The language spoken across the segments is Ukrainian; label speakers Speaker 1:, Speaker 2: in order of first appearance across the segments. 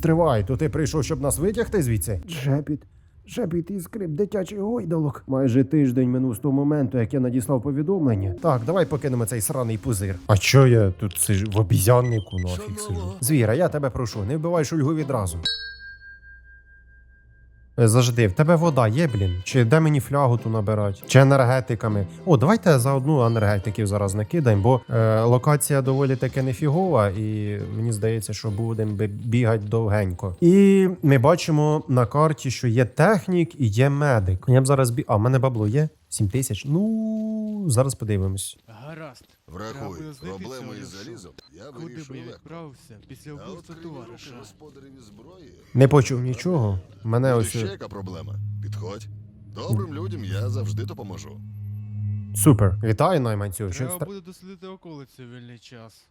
Speaker 1: Стривай, то ти прийшов, щоб нас витягти звідси? Джепіт. Шепіт і скрип дитячий гойдалок. Майже тиждень минув з того моменту, як я надіслав повідомлення. Так, давай покинемо цей сраний пузир. А що я тут сижу в обізяннику нафіг сижу? Звіра, я тебе прошу, не вбивай шульгу відразу. Е, Завжди, в тебе вода є, блін? Чи де мені флягу ту набирати? Чи енергетиками? О, давайте за одну енергетиків зараз накидаємо, бо е, локація доволі таки нефігова, і мені здається, що будемо бігати довгенько. І ми бачимо на карті, що є технік і є медик. Я б зараз бі. А, в мене бабло є? 7 тисяч. Ну, зараз подивимось.
Speaker 2: Гаразд.
Speaker 3: Врахуй, проблеми із залізом я
Speaker 2: Куди б я
Speaker 3: легко.
Speaker 2: відправився після
Speaker 3: А от
Speaker 2: вбивства
Speaker 3: криві руки
Speaker 2: товариша?
Speaker 3: господареві зброї.
Speaker 1: Не почув нічого. Мене ось.
Speaker 3: ще яка проблема? Підходь. Добрим людям я завжди допоможу.
Speaker 1: Супер. Вітаю, найманцю. Що
Speaker 2: Треба буде дослідити околиці в вільний час.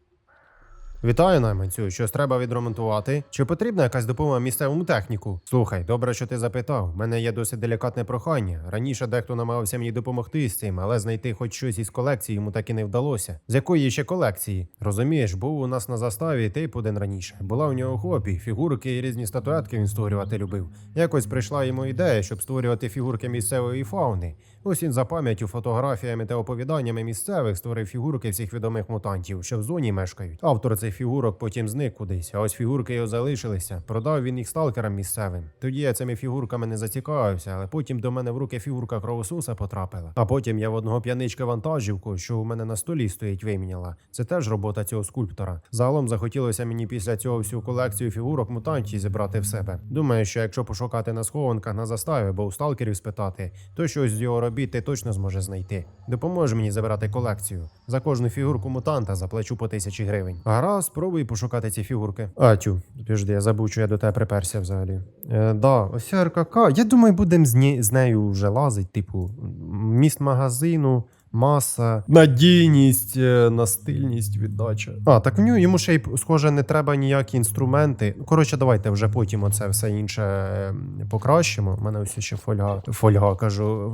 Speaker 1: Вітаю, найманцю. Щось треба відремонтувати. Чи потрібна якась допомога місцевому техніку? Слухай, добре, що ти запитав. У мене є досить делікатне прохання. Раніше дехто намагався мені допомогти з цим, але знайти хоч щось із колекції йому так і не вдалося. З якої ще колекції? Розумієш, був у нас на заставі тип один раніше. Була у нього хобі, фігурки і різні статуетки він створювати любив. Якось прийшла йому ідея, щоб створювати фігурки місцевої фауни. Ось він за пам'яттю, фотографіями та оповіданнями місцевих створив фігурки всіх відомих мутантів, що в зоні мешкають. Автор цих фігурок потім зник кудись, а ось фігурки його залишилися. Продав він їх сталкерам місцевим. Тоді я цими фігурками не зацікавився, але потім до мене в руки фігурка кровосуса потрапила. А потім я в одного п'яничка вантажівку, що у мене на столі стоїть, виміняла. Це теж робота цього скульптора. Загалом захотілося мені після цього всю колекцію фігурок мутантів зібрати в себе. Думаю, що якщо пошукати на схованках на заставі, бо у сталкерів спитати, то щось з його робіт ти точно зможе знайти. Допоможе мені забирати колекцію. За кожну фігурку мутанта заплачу по тисячі гривень. Спробуй пошукати ці фігурки. Атю, тю, підожди, я забув, що я до тебе приперся взагалі. Е, да, ось РКК. Я думаю, будемо з, з нею вже лазить, типу, міст магазину. Маса, надійність, е, настильність, віддача. А, так в нього йому ще й схоже не треба ніякі інструменти. Коротше, давайте вже потім оце все інше покращимо. У мене ось ще фольга, фольга кажу,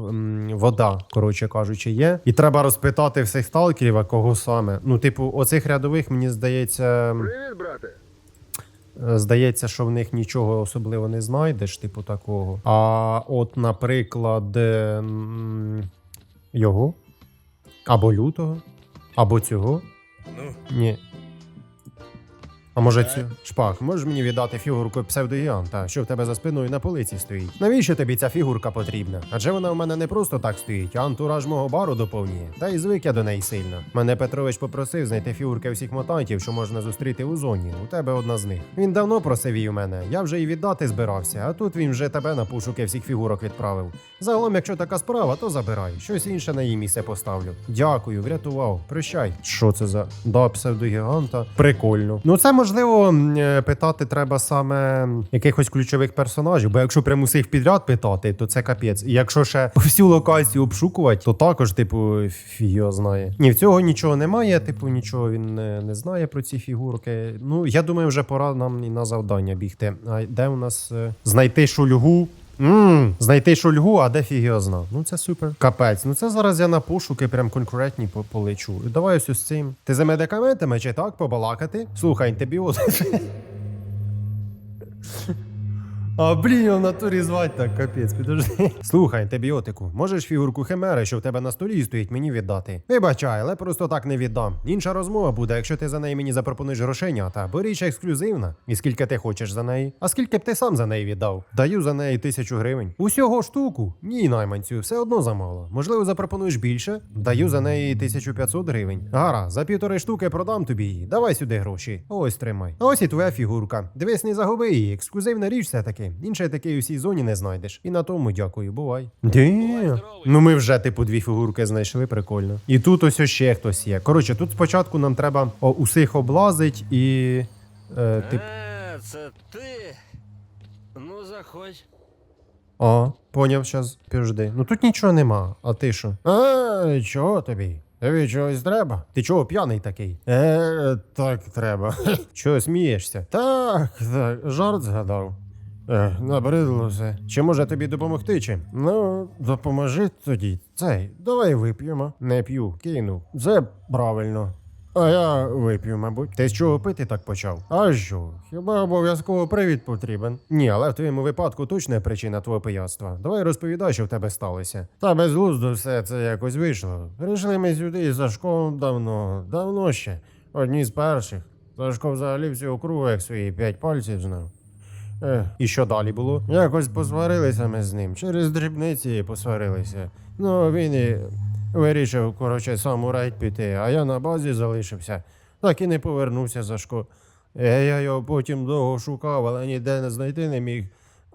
Speaker 1: вода, коротше кажучи, є. І треба розпитати всіх сталкерів, а кого саме. Ну, типу, оцих рядових, мені здається.
Speaker 3: Привіт, брате.
Speaker 1: Е, Здається, що в них нічого особливо не знайдеш, типу такого. А от, наприклад, е, його, або лютого, або цього.
Speaker 3: Ну,
Speaker 1: Ні. А може цю шпак, можеш мені віддати фігурку псевдогіанта, що в тебе за спиною на полиці стоїть? Навіщо тобі ця фігурка потрібна? Адже вона в мене не просто так стоїть, а антураж мого бару доповнює. Та й звик я до неї сильно. Мене Петрович попросив знайти фігурки всіх мутантів, що можна зустріти у зоні. У тебе одна з них. Він давно просив її у мене. Я вже і віддати збирався, а тут він вже тебе на пошуки всіх фігурок відправив. Загалом, якщо така справа, то забирай. Щось інше на її місце поставлю. Дякую, врятував. Прощай. Що це за да, псевдогіганта? Прикольно. Ну це можливо е, питати треба саме якихось ключових персонажів, бо якщо прямо усіх підряд питати, то це капець. І якщо ще всю локацію обшукувати, то також, типу, фіг знає. Ні, в цього нічого немає, типу, нічого він не, не знає про ці фігурки. Ну, я думаю, вже пора нам і на завдання бігти. А де у нас е, знайти шульгу? Ммм, знайти шульгу, а де фігіозно. Ну це супер. Капець. Ну це зараз я на пошуки прям конкурентні по- полечу. Давай ось з цим. Ти за медикаментами чи так побалакати? Слухай, антибіотик. А блін, в натурі звать так, капець, підожди. Слухай, антибіотику, можеш фігурку химери, що в тебе на столі стоїть, мені віддати. Вибачай, але просто так не віддам. Інша розмова буде, якщо ти за неї мені запропонуєш грошенята, бо річ ексклюзивна. І скільки ти хочеш за неї? А скільки б ти сам за неї віддав? Даю за неї тисячу гривень. Усього штуку? Ні, найманцю, все одно замало. Можливо, запропонуєш більше? Даю за неї 1500 гривень. Гара, за півтори штуки продам тобі її. Давай сюди гроші. Ось тримай. Ось і твоя фігурка. Дивись, не загуби її. Ексклюзивна річ все таки. Інше таке у всій зоні не знайдеш. І на тому дякую, бувай. Де? Ну ми вже типу дві фігурки знайшли, прикольно. І тут ось ще хтось є. Коротше, тут спочатку нам треба о, усіх облазить і. Е, тип.
Speaker 4: Е, це ти. Ну, заходь.
Speaker 1: А, поняв, щас, підожди. Ну тут нічого нема, а ти що? А, чого тобі? Тобі чогось треба? Ти чого п'яний такий? Е, так треба. Чого смієшся? Так, так, жарт згадав. Е, набридло. Чи може тобі допомогти чим? Ну, допоможи тоді. Цей, давай вип'ємо. Не п'ю, кину. Це правильно. А я вип'ю, мабуть. Ти з чого пити так почав? А що? Хіба обов'язково привід потрібен? Ні, але в твоєму випадку точна причина твого пияцтва. Давай розповідай, що в тебе сталося. Та безглуздо все це якось вийшло. Прийшли ми сюди із Сашком давно, давно ще. Одні з перших. Сашко взагалі всю округу, як свої п'ять пальців знав. Ех, і що далі було? Якось посварилися ми з ним. Через дрібниці посварилися. Ну, він і вирішив, коротше, сам у рейд піти, а я на базі залишився. Так і не повернувся Сашко. Е, Я його потім довго шукав, але ніде не знайти не міг.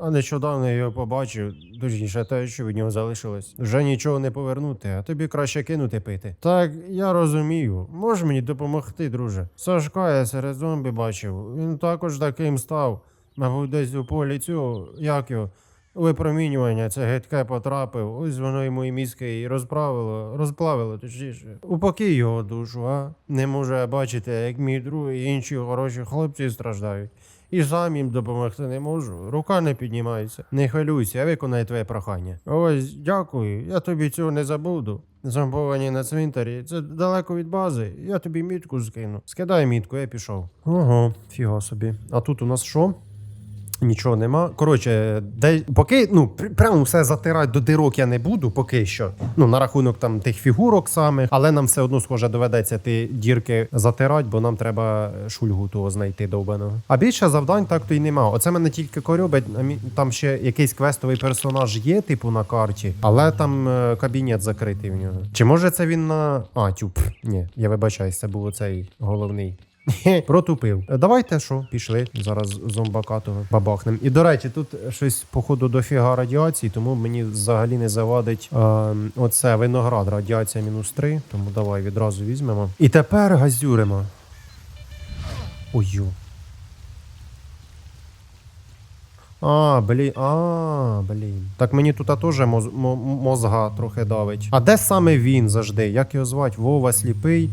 Speaker 1: А нещодавно я його побачив, точніше те, що від нього залишилось. Вже нічого не повернути, а тобі краще кинути пити. Так, я розумію. Можеш мені допомогти, друже. Сашка я серед зомбі бачив. Він також таким став. Мабуть, десь у полі цього, як його, випромінювання, це гидке потрапив. Ось воно йому і мізки і розправило, розплавило, точніше. Упокій його душу, а? Не можу я бачити, як мій друг і інші хороші хлопці страждають. І сам їм допомогти не можу. Рука не піднімається. Не хвилюйся, я виконаю твоє прохання. Ось, дякую, я тобі цього не забуду. Зомбовані на цвинтарі. Це далеко від бази. Я тобі мітку скину. Скидай мітку, я пішов. Ого, фіга собі. А тут у нас що? Нічого нема. Коротше, де поки ну прямо все затирати до дирок я не буду, поки що. Ну на рахунок там тих фігурок самих, але нам все одно схоже доведеться ті дірки затирати, бо нам треба шульгу того знайти довбаного. А більше завдань так то й нема. Оце мене тільки корюбить. Там ще якийсь квестовий персонаж є, типу на карті, але там е, кабінет закритий в нього. Чи може це він на. А, тюп. Ні, я вибачаюсь, це був оцей головний. Протупив. Давайте що, пішли. Зараз зомбака бабахнем. І до речі, тут щось, походу, дофіга радіації, тому мені взагалі не завадить е, оце виноград. Радіація мінус 3. Тому давай відразу візьмемо. І тепер газюримо. Ой. А, блін, а, блін. Так мені тут теж моз, мозга трохи давить. А де саме він завжди? Як його звати? Вова сліпий.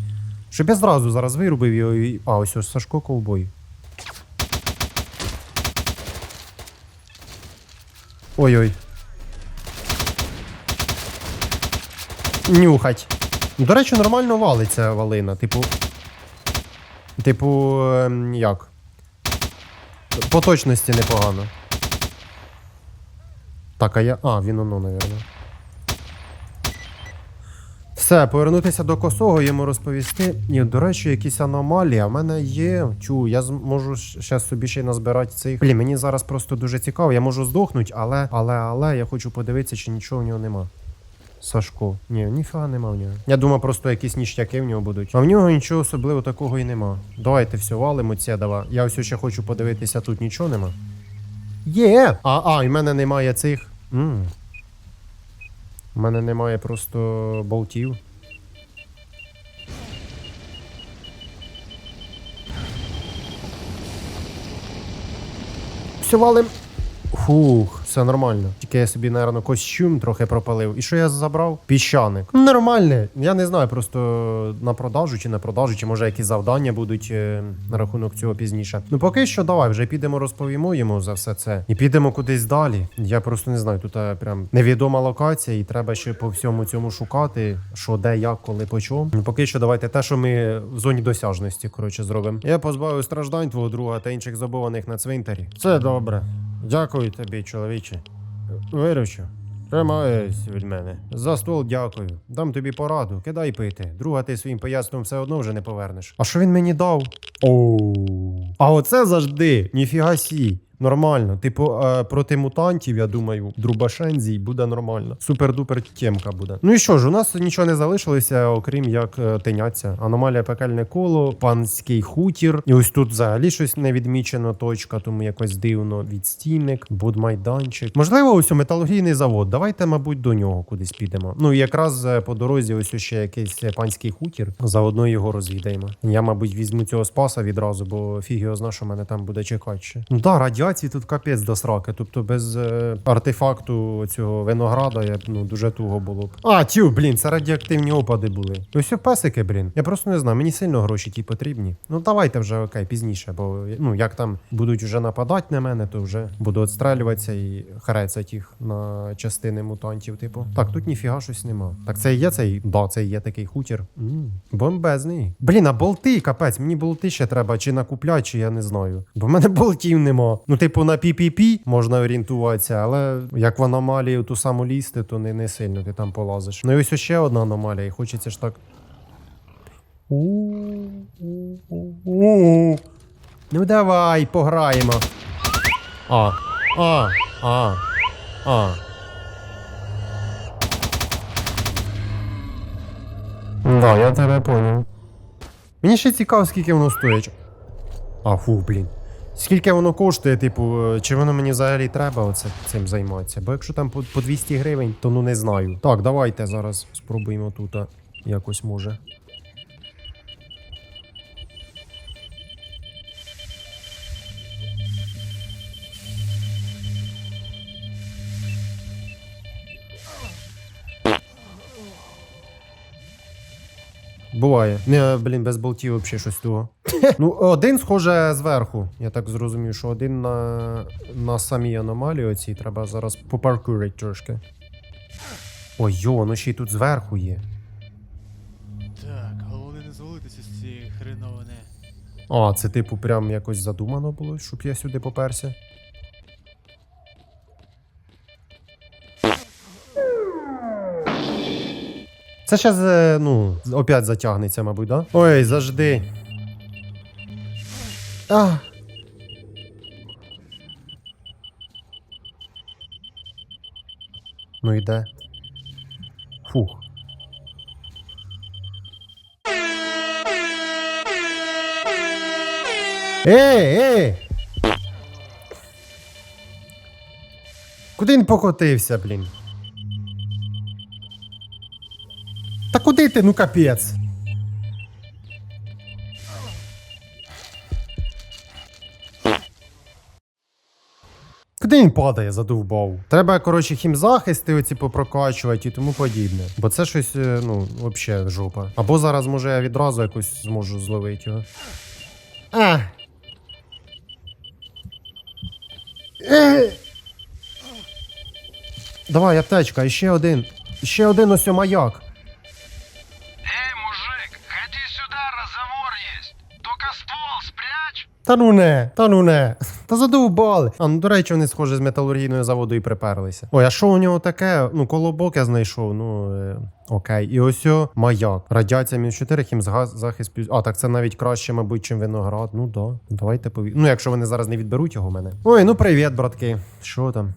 Speaker 1: Щоб я зразу зараз вирубив його і. А, ось ось Сашко ковбой. Ой-ой. Нюхать. Ну, До речі, нормально валиться валина. Типу. Типу, ем, як? По точності непогано. Так, а я. А, він оно, напевно. Все, повернутися до косого, йому розповісти. І, до речі, якісь аномалії. А в мене є. Чу, я зможу зараз собі ще й назбирати цих. Блін, мені зараз просто дуже цікаво. Я можу здохнути, але, але, але я хочу подивитися, чи нічого в нього нема. Сашко. Ні, ніфіга нема в нього. Я думав, просто якісь ніштяки в нього будуть. А в нього нічого особливо такого і нема. Давайте все, валимо цедава. Я ось ще хочу подивитися, тут нічого нема. Є! А, а, і в мене немає цих. м У мене немає просто болтів. Все валим. Фух, все нормально. Тільки я собі, напевно, костюм трохи пропалив. І що я забрав? Піщаник. Нормальне. Я не знаю, просто на продажу чи на продажу, чи може якісь завдання будуть е, на рахунок цього пізніше. Ну поки що давай, вже підемо розповімо йому за все це. І підемо кудись далі. Я просто не знаю, тут е, прям невідома локація, і треба ще по всьому цьому шукати, що де, як, коли, по чому. Ну поки що давайте те, що ми в зоні досяжності, коротше, зробимо. Я позбавив страждань твого друга та інших забованих на цвинтарі. Це добре. Дякую тобі, чоловіче. Виручу. Тримаюсь від мене. За стол дякую. Дам тобі пораду, кидай пити. Друга ти своїм поясном все одно вже не повернеш. А що він мені дав? Оу. А оце завжди. Ніфіга сі. Нормально. Типу, проти мутантів, я думаю, Друбашензій буде нормально. Супер-дупер тємка буде. Ну і що ж, у нас нічого не залишилося, окрім як е, теняться. Аномалія пекельне коло, панський хутір. І ось тут взагалі щось не відмічено, точка, тому якось дивно. Відстійник, будмайданчик. Можливо, ось у металургійний завод. Давайте, мабуть, до нього кудись підемо. Ну якраз е, по дорозі, ось ще якийсь е, панський хутір. Заодно його розвідаємо. Я, мабуть, візьму цього спаса відразу, бо фіг його зна, що мене там буде чекати ще. Ну да, радіація радіації тут капець до сраки. Тобто без е, артефакту цього винограда я б ну дуже туго було б. А, тю, блін, це радіоактивні опади були. Все песики, блін. Я просто не знаю, мені сильно гроші ті потрібні. Ну давайте вже окей, пізніше, бо ну як там будуть вже нападати на мене, то вже буду відстрелюватися і харецять їх на частини мутантів. Типу. Так, тут ніфіга щось нема. Так це і є цей. Да, це є такий хутір. м бомбезний. Блін, а болти, капець, мені болти ще треба чи накупляти, чи я не знаю. Бо в мене болтів нема. Ну, типу, на PPP можна орієнтуватися, але як в аномалію ту саму лізти, то не, не сильно ти там полазиш. Ну і ось ще одна аномалія, і хочеться ж так. Ну давай, пограємо. А, а, а, а. Да, я тебе поняв. Мені ще цікаво, скільки воно стоїть. А, фу, блін. Скільки воно коштує, типу, е, чи воно мені взагалі треба оце цим займатися? Бо якщо там по, по 200 гривень, то ну не знаю. Так, давайте зараз спробуємо тут якось може. Буває. Не, блін, без болтів взагалі щось того. ну, один, схоже, зверху. Я так зрозумів, що один на, на самій аномалії оцій треба зараз попаркурити трошки. Ой, йо, ну ще й тут зверху є.
Speaker 2: Так, головне не звалитися з цієї хреновини.
Speaker 1: А, це типу прям якось задумано було, щоб я сюди поперся. Це зараз, ну, опять затягнеться, мабуть, да? Ой, завжди. А. Ну йде. Фух. Ей, ей! Куди він покотився, блін? Та ну капець? Куди він падає, задовбав? Треба, коротше, хімзахисти оці попрокачувати і тому подібне. Бо це щось, е, ну, взагалі жопа. Або зараз, може, я відразу якось зможу зловити його. А! Е! Давай, аптечка, ще один. Ще один ось маяк. Та ну не, та ну не. Та задовбали. А ну до речі, вони схоже з металургійною заводу і приперлися. Ой, а що у нього таке? Ну, колобок я знайшов. Ну е, окей. І ось о маяк. Радіація мінус 4, хімзахист плюс. А, так це навіть краще, мабуть, чим виноград. Ну да. Давайте пові. Ну, якщо вони зараз не відберуть його в мене. Ой, ну привіт, братки. Що там?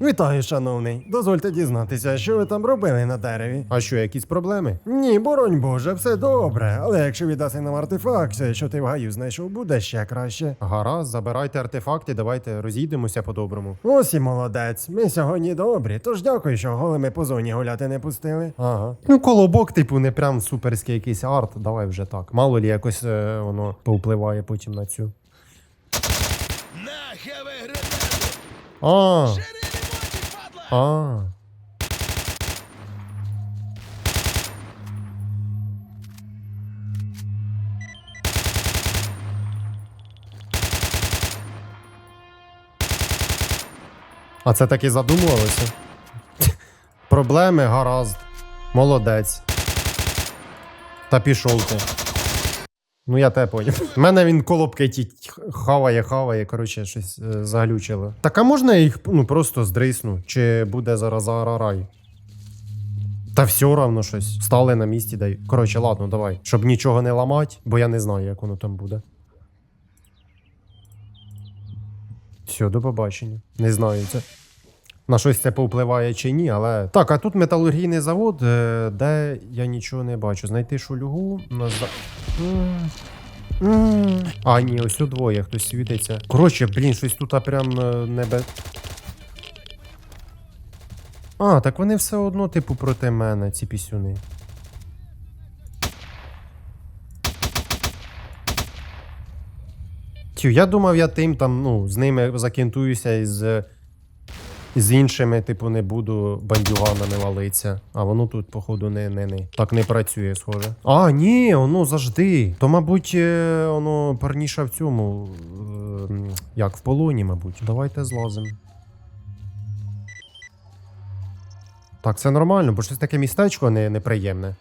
Speaker 1: Вітаю, шановний. Дозвольте дізнатися, що ви там робили на дереві. А що, якісь проблеми? Ні, боронь Боже, все добре. Але якщо віддаси нам артефакт, що ти в гаю знайшов, буде ще краще. Гаразд, забирайте артефакти, давайте розійдемося по-доброму. Ось і молодець. Ми сьогодні добрі, тож дякую, що голими по зоні гуляти не пустили. Ага. Ну, колобок, типу, не прям суперський якийсь арт. Давай вже так. Мало лі якось е, воно повпливає потім на цю. А. А. Це так і задумувалося? Проблеми гаразд. Молодець. Та пішов ти. Ну, я тебе поняв. У мене він колобки ті хаває, хаває, коротше, щось е, заглючило. Так а можна я їх ну, просто здрисну? Чи буде зараз арарай? Та все равно щось. Стали на місці, дай. Коротше, ладно, давай. Щоб нічого не ламати, бо я не знаю, як воно там буде. Все, до побачення. Не знаю це. На щось це повпливає чи ні, але. Так, а тут металургійний завод, е, де я нічого не бачу. Знайти шульгу. На за... А, ні, ось у двоє хтось світиться. Коротше, блін, щось тут прям е, небе. А, так вони все одно, типу, проти мене, ці пісюни. Тю, я думав, я тим там, ну, з ними закінтуюся і з, з іншими, типу, не буду бандюганами валитися. А воно тут, походу, не, не, не. Так не працює, схоже. А, ні, воно завжди. То, мабуть, е, воно парніше в цьому. е, Як в полоні, мабуть. Давайте злазимо. Так, це нормально, бо щось таке містечко не, неприємне.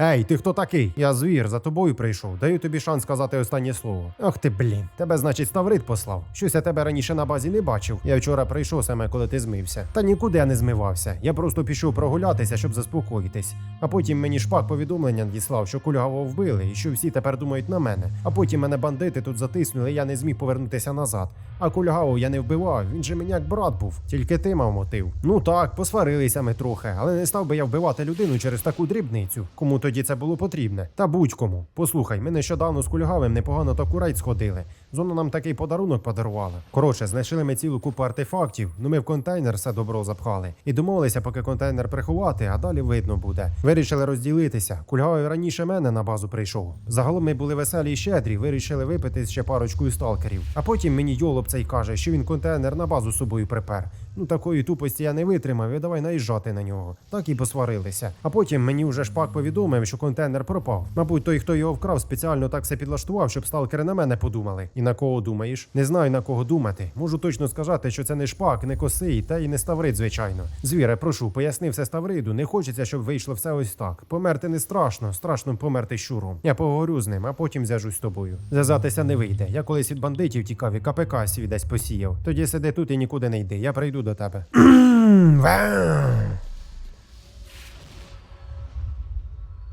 Speaker 1: Ей, ти хто такий? Я звір, за тобою прийшов. Даю тобі шанс сказати останнє слово. Ох ти, блін. Тебе, значить, Ставрит послав. Щось я тебе раніше на базі не бачив. Я вчора прийшов саме, коли ти змився. Та нікуди я не змивався. Я просто пішов прогулятися, щоб заспокоїтись. А потім мені шпак повідомлення надіслав, що кульгавого вбили, і що всі тепер думають на мене. А потім мене бандити тут затиснули, і я не зміг повернутися назад. А кульгавого я не вбивав, він же мені як брат був. Тільки ти мав мотив. Ну так, посварилися ми трохи, але не став би я вбивати людину через таку дрібницю. Кому тоді це було потрібне? Та будь-кому. Послухай, ми нещодавно з кульгавим непогано так у сходили. Зона нам такий подарунок подарувала. Коротше, знайшли ми цілу купу артефактів. Ну ми в контейнер все добро запхали. І домовилися, поки контейнер приховати, а далі видно буде. Вирішили розділитися. Кульгавий раніше мене на базу прийшов. Загалом ми були веселі і щедрі, вирішили випити ще парочкою сталкерів. А потім мені йолоп цей каже, що він контейнер на базу з собою припер. Ну такої тупості я не витримав і давай наїжджати на нього. Так і посварилися. А потім мені вже шпак повідомив, що контейнер пропав. Мабуть, той, хто його вкрав, спеціально так все підлаштував, щоб сталкери на мене подумали. І на кого думаєш? Не знаю на кого думати. Можу точно сказати, що це не шпак, не косий, та й не ставрид, звичайно. Звіре, прошу, поясни все ставриду. Не хочеться, щоб вийшло все ось так. Померти не страшно, страшно померти щуром. Я поговорю з ним, а потім зв'яжусь з тобою. Зв'язатися не вийде. Я колись від бандитів тікав і КПК свій десь посіяв. Тоді сиди тут і нікуди не йди. Я прийду до тебе.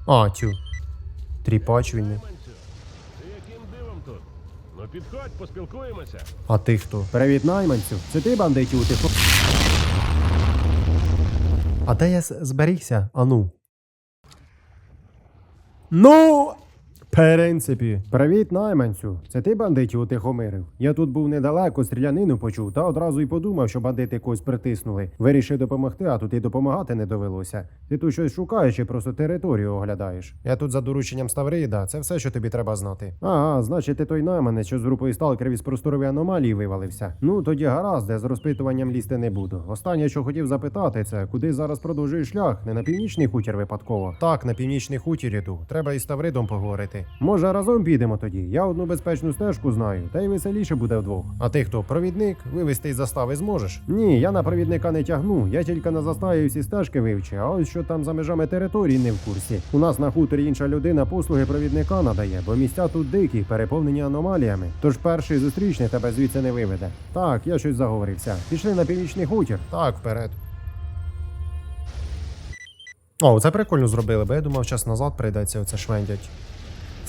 Speaker 1: А, тю. Тріпач він. не.
Speaker 5: Ти яким дивом тут? Ну підходь, поспілкуємося.
Speaker 1: А ти хто? Привіт, найманцю. Це ти бандитів утихо. А де я зберігся? Ану. Ну. В принципі. Привіт, найманцю. Це ти бандитів утихомирив? Я тут був недалеко, стрілянину почув, та одразу й подумав, що бандити когось притиснули. Вирішив допомогти, а тут і допомагати не довелося. Ти тут щось шукаєш чи просто територію оглядаєш. Я тут за дорученням Ставрида, це все, що тобі треба знати. Ага, значить, ти той найманець, що з групою сталкерів із просторової аномалії вивалився. Ну тоді гаразд, я з розпитуванням лізти не буду. Останнє, що хотів запитати, це куди зараз продовжуєш шлях? Не на північний хутір випадково. Так, на північний хутір іду. Треба із Ставридом поговорити. Може, разом підемо тоді. Я одну безпечну стежку знаю, та й веселіше буде вдвох. А ти хто, провідник? Вивести із застави зможеш? Ні, я на провідника не тягну. Я тільки на заставі всі стежки вивчу, а ось що там за межами території не в курсі. У нас на хуторі інша людина послуги провідника надає, бо місця тут дикі, переповнені аномаліями. Тож перший зустрічний тебе звідси не виведе. Так, я щось заговорився. Пішли на північний хутір. Так, вперед. О, це прикольно зробили, бо я думав, час назад прийдеться оце швендять.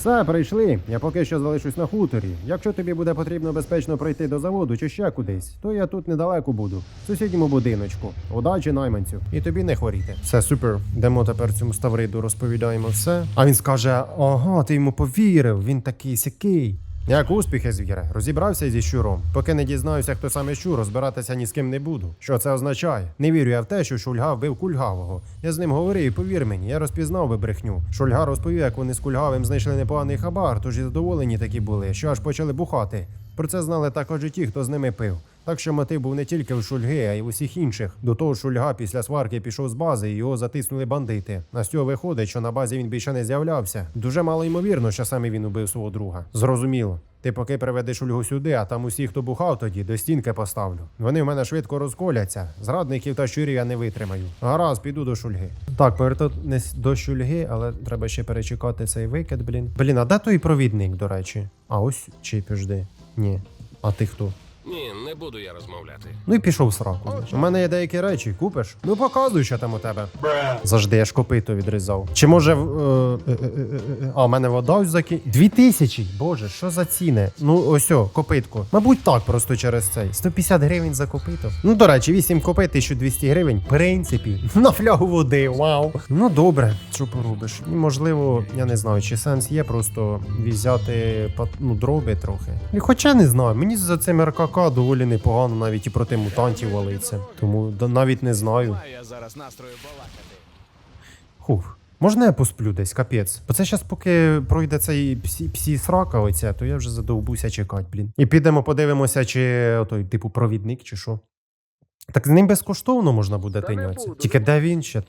Speaker 1: Все, прийшли. Я поки що залишусь на хуторі. Якщо тобі буде потрібно безпечно пройти до заводу чи ще кудись, то я тут недалеко буду, в сусідньому будиночку. Удачі найманцю. І тобі не хворіти. Все супер. Демо тепер цьому ставриду, розповідаємо все. А він скаже: ага, ти йому повірив, він такий сякий. Як успіхи, звіре, розібрався зі щуром. Поки не дізнаюся, хто саме щур, розбиратися ні з ким не буду. Що це означає? Не вірю я в те, що Шульга вбив кульгавого. Я з ним говорив, і повір мені, я розпізнав би брехню. Шульга розповів, як вони з кульгавим знайшли непоганий хабар, тож і задоволені такі були, що аж почали бухати. Про це знали також і ті, хто з ними пив. Так що мотив був не тільки в Шульги, а й в усіх інших. До того Шульга після сварки пішов з бази і його затиснули бандити. А з цього виходить, що на базі він більше не з'являвся. Дуже мало ймовірно, що саме він убив свого друга. Зрозуміло. Ти поки приведеш Ульгу сюди, а там усі, хто бухав тоді, до стінки поставлю. Вони в мене швидко розколяться. Зрадників та щурів я не витримаю. Гаразд, піду до Шульги. Так, повертати не до Шульги, але треба ще перечекати цей викид, блін. Блін, а де той провідник, до речі? А ось чи піжди? Ні. А ти хто?
Speaker 5: Ні, не буду я розмовляти.
Speaker 1: Ну і пішов сраку. У мене є деякі речі, купиш? Ну показуй, що там у тебе. Завжди я ж копито відрізав. Чи може. е, е, е, е, е, А, у мене вода заки. Дві тисячі! Боже, що за ціни? Ну, ось о, копитко. Мабуть, так просто через цей. 150 гривень за копито. Ну, до речі, 8 копит, 1200 гривень. В принципі, на флягу води, вау. Ну добре, що поробиш? І, можливо, я не знаю, чи сенс є просто взяти ну, дроби трохи. І Хоча не знаю, мені за цим РКК доволі непогано навіть і проти мутантів валиться. Тому да, навіть не знаю. Хух. Можна я посплю десь, капець? Бо це зараз, поки пройде цей псі, псі срака оця, то я вже задовбуся чекати, блін. І підемо подивимося, чи отой, типу, провідник, чи що. Так з ним безкоштовно можна буде тинятися. Тільки де він ще?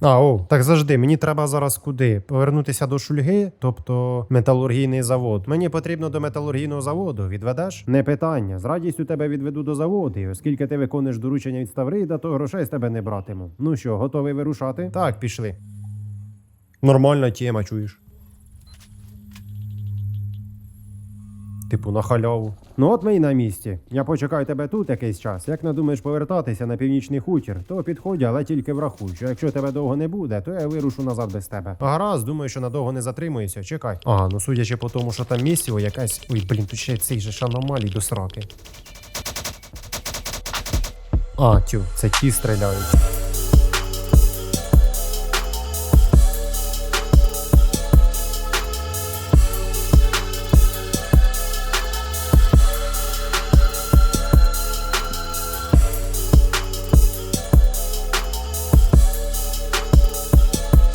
Speaker 1: А, о, так завжди, мені треба зараз куди? Повернутися до шульги, тобто металургійний завод. Мені потрібно до металургійного заводу. Відведеш? Не питання. З радістю тебе відведу до заводу. І оскільки ти виконуєш доручення від Ставрида, то грошей з тебе не братиму. Ну що, готовий вирушати? Так, пішли. Нормальна тема, чуєш. Типу на халяву. Ну от ми й на місці. Я почекаю тебе тут якийсь час. Як надумаєш повертатися на північний хутір, то підходь, але тільки врахуй, що якщо тебе довго не буде, то я вирушу назад без тебе. Гаразд, думаю, що надовго не затримуюся. Чекай. А, ну судячи по тому, що там місіво якась. Ой, блін, тут ще цей же ж аномалій до сраки. А, тю, це ті стріляють.